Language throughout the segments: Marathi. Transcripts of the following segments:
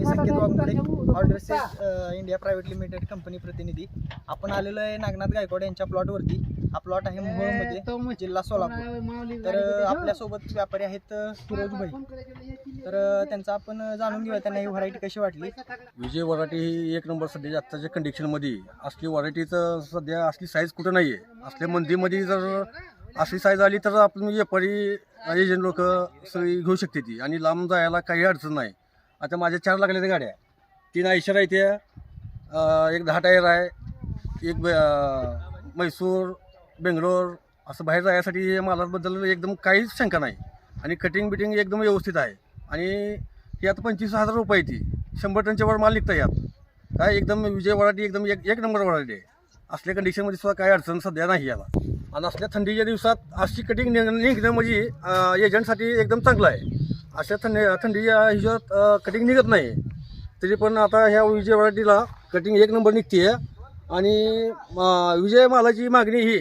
मी संकेत वाघमोडे ऑर्डरसेस इंडिया प्रायव्हेट लिमिटेड कंपनी प्रतिनिधी. आपण आलेलो आहे नागनाथ गायकवाड यांच्या प्लॉटवरती. हा प्लॉट आहे मोहोळमध्ये जिल्हा सोलापूर. तर अ, आपल्यासोबत व्यापारी आहेत अ, फिरोज भाई. तर त्यांचं आपण जाणून घेऊया त्यांना ही व्हरायटी कशी वाटली? विजय वराठी ही एक नंबर सध्या आत्ताच्या कंडिशनमध्ये असली वरायटीचं सध्या असली साईज कुठं नाही आहे असल्या मंदीमध्ये जर असली साईज आली तर आपण व्यापारी एजंट लोक सगळी घेऊ शकते ती. आणि लांब जायला काही अडचण नाही. आता माझ्या चार लागलेल्या गाड्या. तीन आयशर आहे त्या एक दहा टायर आहे एक ब- म्हैसूर बेंगलोर असं बाहेर जायसाठी हे मालाबद्दल एकदम काहीच शंका नाही. आणि कटिंग बिटिंग एकदम व्यवस्थित आहे. आणि ही आता पंचवीस हजार रुपये ती. शंभर टनच्या वर माल निघतं यात. काय एकदम विजय वराटी एकदम एक एक नंबर वराटी आहे. असल्या कंडिशनमध्ये सुद्धा काही अडचण सध्या नाही याला. आणि असल्या थंडीच्या दिवसात अशी कटिंग निघणं म्हणजे एजंटसाठी एकदम चांगलं आहे. अशा थंडी थंडीच्या हिशोबात कटिंग निघत नाही. तरी पण आता ह्या विजय वराटीला कटिंग एक नंबर निघते आणि विजय मालाची मागणी ही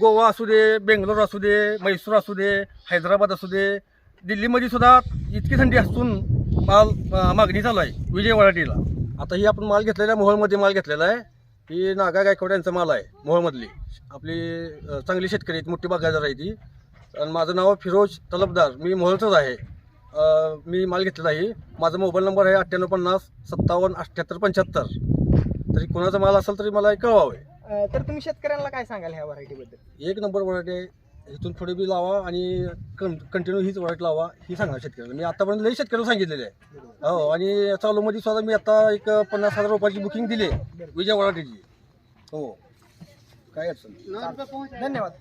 गोवा असू दे बेंगलोर असू दे म्हैसूर असू दे हैदराबाद असू दे दिल्लीमध्ये सुद्धा इतकी थंडी असून माल मागणी चालू आहे विजय वराटीला आता ही आपण माल घेतलेला आहे मोहोळमध्ये माल घेतलेला आहे. ही नागा गायकवाड यांचा माल आहे मोहोळमधली. आपली चांगली शेतकरी आहेत मोठी बागायदार आहे ती. आणि माझं नाव फिरोज तलबदार मी मोहोळचंच आहे. मी माल घेतलेला आहे माझा मोबाईल नंबर आहे अठ्ठ्याण्णव पन्नास सत्तावन्न अठ्ठ्याहत्तर पंच्याहत्तर. तरी कोणाचा माल असेल तरी मला कळवावे. अ, तर तुम्ही शेतकऱ्यांना काय सांगाल ह्या व्हरायटी बद्दल एक नंबर वरायटी आहे. इथून थोडी बी लावा आणि कंटिन्यू हीच वरायटी लावा ही सांगणार शेतकऱ्यांना. मी आतापर्यंत लई शेतकऱ्याला सांगितलेले आहे. हो आणि चालूमध्ये सुद्धा मी आता एक पन्नास हजार रुपयाची बुकिंग दिली आहे. विजय वराठीची हो. काय अडचण नाही. धन्यवाद.